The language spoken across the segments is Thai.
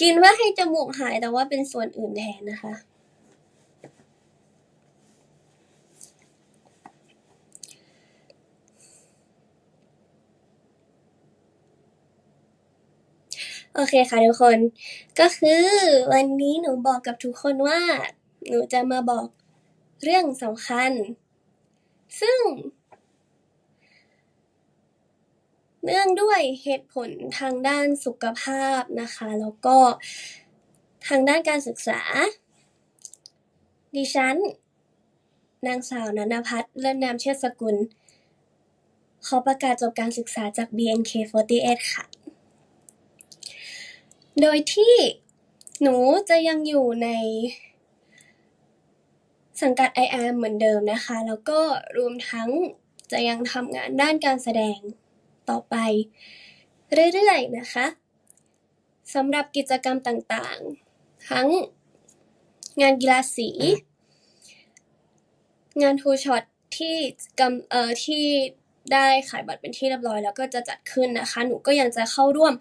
กินเพื่อให้จมูกหายแต่ว่าเป็นส่วนอื่นแทนนะคะ โอเคค่ะทุกคน ก็คือวันนี้หนูบอกกับทุกคนว่า หนูจะมาบอกเรื่องสำคัญ ซึ่ง เนื่องด้วยเหตุผลทางด้านสุขภาพนะคะ แล้วก็ทางด้านการศึกษา ดิฉัน นางสาวนันพัฒน์เลิศนามเชษสกุล ขอประกาศจบการศึกษาจาก BNK48 ค่ะ โดยที่หนูจะยังอยู่ในสังกัด I am เหมือนเดิมนะคะ แล้วก็รวมทั้งจะยังทำงานด้านการแสดง ต่อไป เรื่อยๆนะคะสำหรับกิจกรรมต่างๆ ทั้งงานกีฬาสี งานทูช็อตที่กำเอ่อที่ได้ขายบัตรเป็นที่เรียบร้อย แล้วก็จะจัดขึ้นนะคะ หนูก็ยังจะเข้าร่วม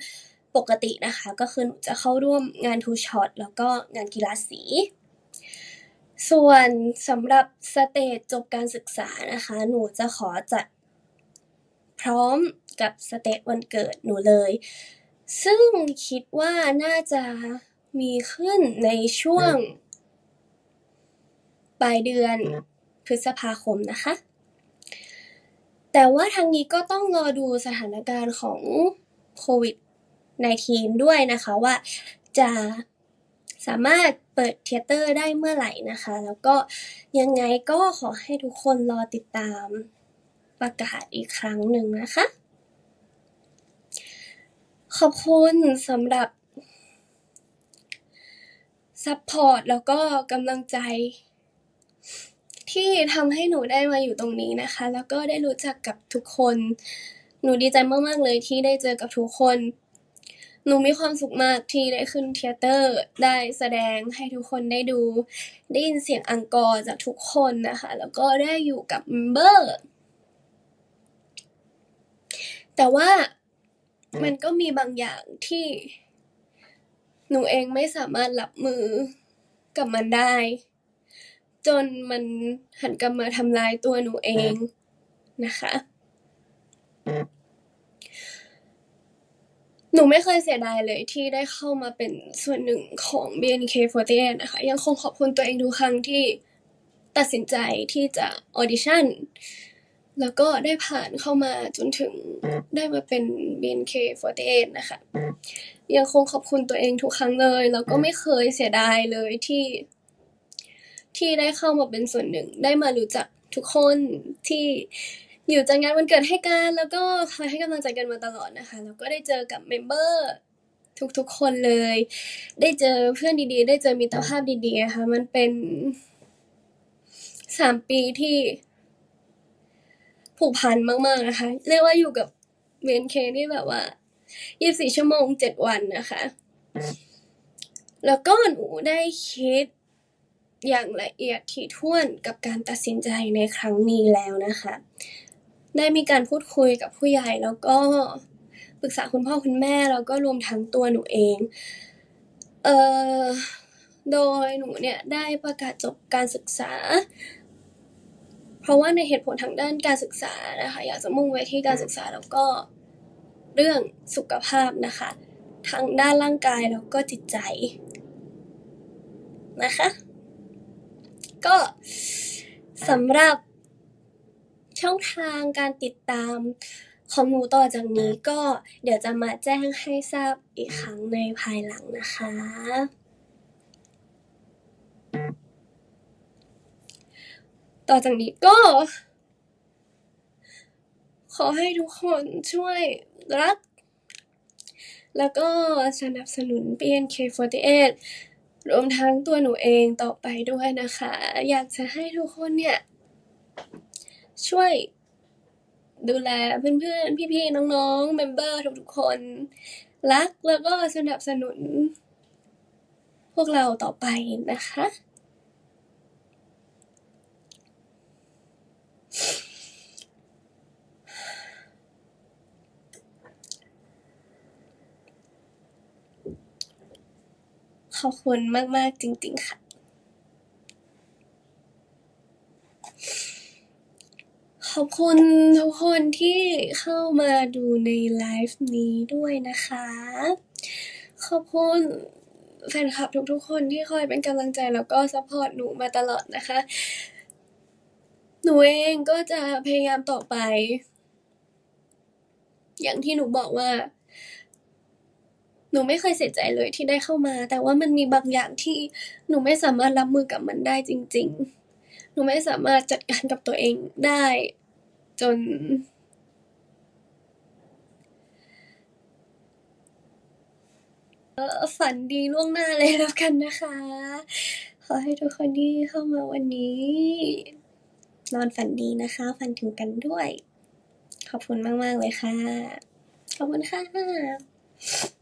ปกตินะคะ ก็คือหนูจะเข้าร่วมงานทูช็อตแล้วก็งานกีฬาสี ส่วนสำหรับสเตจจบการศึกษานะคะ หนูจะขอจัด พร้อมกับสเตจวันเกิดหนูเลย ซึ่งคิดว่าน่าจะมีขึ้นในช่วงปลายเดือนพฤษภาคมนะคะ แต่ว่าทางนี้ก็ต้องรอดูสถานการณ์ของโควิด -19 ด้วยนะคะว่าจะสามารถเปิดเทยเตอร์ได้เมื่อไหร่นะคะ แล้วก็ยังไงก็ขอให้ทุกคนรอติดตาม ประกาศอีกครั้งหนึ่งนะคะ ขอบคุณสำหรับซัพพอร์ตแล้วก็กำลังใจ ที่ทำให้หนูได้มาอยู่ตรงนี้นะคะ แล้วก็ได้รู้จักกับทุกคน หนูดีใจมาก ๆ เลยที่ได้เจอกับทุกคน หนูมีความสุขมากที่ได้ขึ้นเทยเตอร์ ได้แสดงให้ทุกคนได้ดู ได้ยินเสียงอังกอร์จากทุกคนนะคะ แล้วก็ได้อยู่กับเมมเบอร์ แต่ว่ามันก็มีบางอย่างที่หนูเองไม่สามารถรับมือกับมันได้ จนมันหันกลับมาทำร้ายตัวหนูเองนะคะ หนูไม่เคยเสียดายเลยที่ได้เข้ามาเป็นส่วนหนึ่งของ BNK48 นะคะ ยังคงขอบคุณตัวเองทุกครั้งที่ตัดสินใจที่จะออดิชั่น แล้วก็ได้ผ่านเข้ามาจนถึงได้มาเป็น BNK48 นะคะ ยังคงขอบคุณตัวเองทุกครั้งเลย แล้วก็ไม่เคยเสียดายเลยที่ ที่ได้เข้ามาเป็นส่วนหนึ่ง ได้มารู้จักทุกคนที่อยู่จัดงานวันเกิดให้กัน แล้วก็คอยให้กำลังใจกันมาตลอดนะคะ แล้วก็ได้เจอกับเมมเบอร์ทุกๆคนเลย ได้เจอเพื่อนดีๆ ได้เจอมิตรภาพดีๆนะคะมันเป็นสามปีที่ ผูกพันมากๆนะคะ เรียกว่าอยู่กับ BNK นี่แบบว่า24ชั่วโมง7วันนะคะ แล้วก็หนูได้คิดอย่างละเอียดถี่ถ้วนกับการตัดสินใจในครั้งนี้แล้วนะคะ ได้มีการพูดคุยกับผู้ใหญ่แล้วก็ปรึกษาคุณพ่อคุณแม่แล้วก็รวมทั้งตัวหนูเอง เอ่อ โดยหนูเนี่ยได้ประกาศจบการศึกษา เพราะว่าในเหตุผลทางด้านการศึกษานะคะ อยากจะมุ่งไว้ที่การศึกษาแล้วก็เรื่องสุขภาพนะคะทั้งด้านร่างกายแล้วก็จิตใจนะคะ ก็สำหรับช่องทางการติดตามของหนูต่อจากนี้ก็เดี๋ยวจะมาแจ้งให้ทราบอีกครั้งในภายหลังนะคะ ต่อจากนี้ก็ ขอให้ทุกคนช่วยรัก แล้วก็สนับสนุน BNK48 รวมทั้งตัวหนูเองต่อไปด้วยนะคะ อยากจะให้ทุกคนเนี่ย ช่วยดูแลเพื่อนๆ พี่ๆ น้องๆ เมมเบอร์ทุกๆ คน รักแล้วก็สนับสนุน พวกเราต่อไปนะคะ ขอบคุณมาก ๆ จริง ๆ ค่ะ ขอบคุณทุกคนที่เข้ามาดูในไลฟ์นี้ด้วยนะคะ ขอบคุณแฟนคลับทุกๆคนที่คอยเป็นกำลังใจแล้วก็ซัปพอร์ตหนูมาตลอดนะคะ หนูเองก็จะพยายามต่อไป อย่างที่หนูบอกว่า หนูไม่เคยเสียใจเลยที่ได้เข้ามา แต่ว่ามันมีบางอย่างที่หนูไม่สามารถรับมือกับมันได้จริง ๆ หนูไม่สามารถจัดการกับตัวเองได้ จน เอ่อฝันดีล่วงหน้าเลยแล้วกันนะคะ ขอให้ทุกคนที่เข้ามาวันนี้ นอนฝันดีนะคะ ฝันถึงกันด้วย ขอบคุณมาก ๆ เลยค่ะ ขอบคุณค่ะ